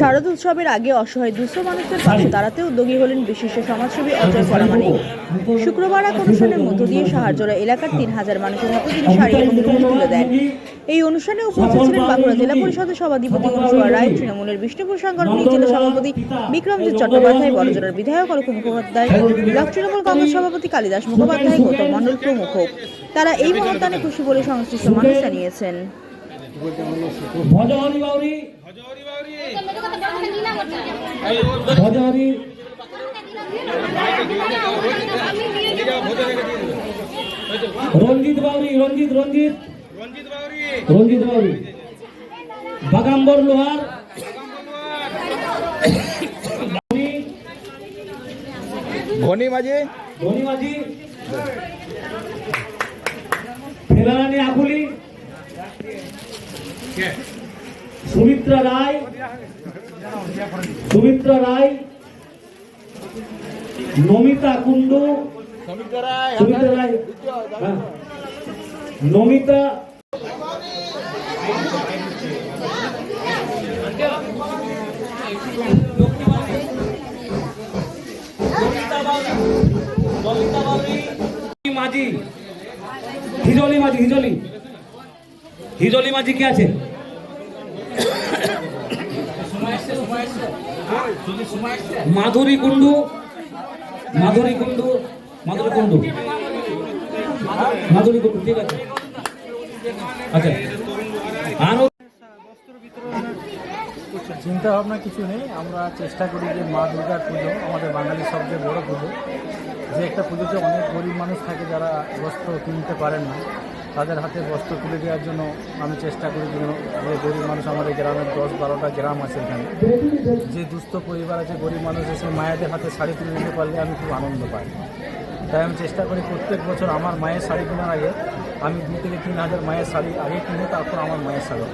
শারদ উৎসবের আগে অসহায় দুস্থ মানুষদের পাশে দাঁড়াতে উদ্যোগী হলেন বিশিষ্ট সমাজসেবী অজয় পরামানিক শুক্রবার এক অনুষ্ঠানের মধ্য দিয়ে সাহারজোড়া এলাকার তিন হাজার মানুষের হাতে তিনি শাড়ি এবং রুটি তুলে দেন। এই অনুষ্ঠানে উপস্থিত ছিলেন বাঁকুড়া জেলা পরিষদের সভাধিপতি অনুসুয়া রায় তৃণমূলের বিষ্ণুপুর সাংগঠনিক জেলা সভাপতি বিক্রমজিৎ চট্টোপাধ্যায় বড়জোড়ার বিধায়ক অলোক মুখোপাধ্যায় ব্লক তৃণমূল কংগ্রেস সভাপতি কালিদাস মুখোপাধ্যায় গৌতম মণ্ডল প্রমুখ। তারা এই মহত্তানে খুশি বলে সংশ্লিষ্ট মানুষ জানিয়েছেন। ভজহরি বাউরি। ভজহরি। রঞ্জিত বাউরি রঞ্জিত রঞ্জিত। রঞ্জিত বাউরি। বাগাম্বর লোহার। ঘনি মাঝি। ধনী মাঝি। ফেলারানি আকুলি। সুমিত্রা রায়। সুমিত্রা রায়। নমিতা কুণ্ডু। সুমিত্রা রায় হ্যাঁ। নমিতা। মাঝি হিজলি মাঝি হিজলি। হিজলি মাঝি কে আছে? মাধুরী কুণ্ডু মাধুরী কুণ্ডু মাধুরী কুণ্ডু। মাধুরী কুণ্ডু, ঠিক আছে। আচ্ছা। চিন্তা ভাবনা কিছু নেই, আমরা চেষ্টা করি যে মা দুর্গার পুজো, আমাদের বাঙালির সবচেয়ে বড় পুজো। যে একটা পুজোতে অনেক গরিব মানুষ থাকে যারা বস্ত্র কিনতে পারেন না। তাদের হাতে বস্ত্র তুলে দেওয়ার জন্য আমি চেষ্টা করি যে গরিব মানুষ আমাদের গ্রামের দশ বারোটা গ্রাম আছে এখানে। যে দুস্থ পরিবার আছে, গরিব মানুষ এসে মায়েদের হাতে শাড়ি তুলে দিতে পারলে আমি খুব আনন্দ পাই। তাই আমি চেষ্টা করি প্রত্যেক বছর আমার মায়ের শাড়ি কেনার আগে আমি দু থেকে তিন হাজার মায়ের শাড়ি আগে কিনে তারপর আমার মায়ের শাড়ি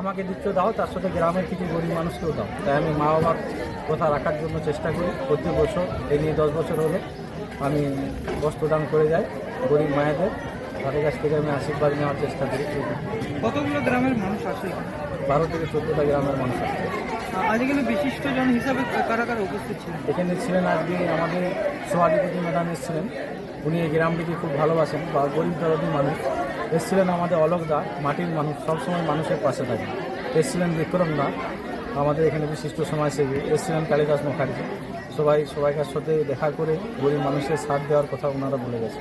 আমাকে দিচ্ছ, দাও, তার সাথে গ্রামের কিছু গরিব মানুষকেও দাও। তাই আমি মা বাবার কথা রাখার জন্য চেষ্টা করি প্রত্যেক বছর, এই নিয়ে দশ বছর হলে। আমি বস্ত্রদান করে যাই গরিব মায়েদের। তাদের কাছ থেকে আমি আশীর্বাদ নেওয়ার চেষ্টা করি। কতগুলো গ্রামের মানুষ আসে এখানে? বারো থেকে চোদ্দোটা গ্রামের মানুষ আছে আজ এখানে বিশিষ্ট জন হিসাবে কারা কারা উপস্থিত ছিলেন? এখানে ছিলেন আজকে আমাদের সভাধিপতি ম্যাডাম এসেছিলেন। উনি এই গ্রামটিকে খুব ভালোবাসেন বা গরিব দরদি মানুষ। এসেছিলেন আমাদের অলোক দা মাটির মানুষ সবসময় মানুষের পাশে থাকে। এসেছিলেন বিক্রম দা আমাদের এখানে বিশিষ্ট সমাজসেবী। এসেছিলেন কালিদাস মুখার্জি। সবাই সবাইকার সাথে দেখা করে গরিব মানুষের সাথ দেওয়ার কথা ওনারা বলে গেছে।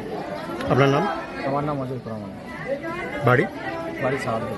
আপনার নাম? আমার নাম অজয় প্রমাণ বাড়ি? বাড়ি সাহায্য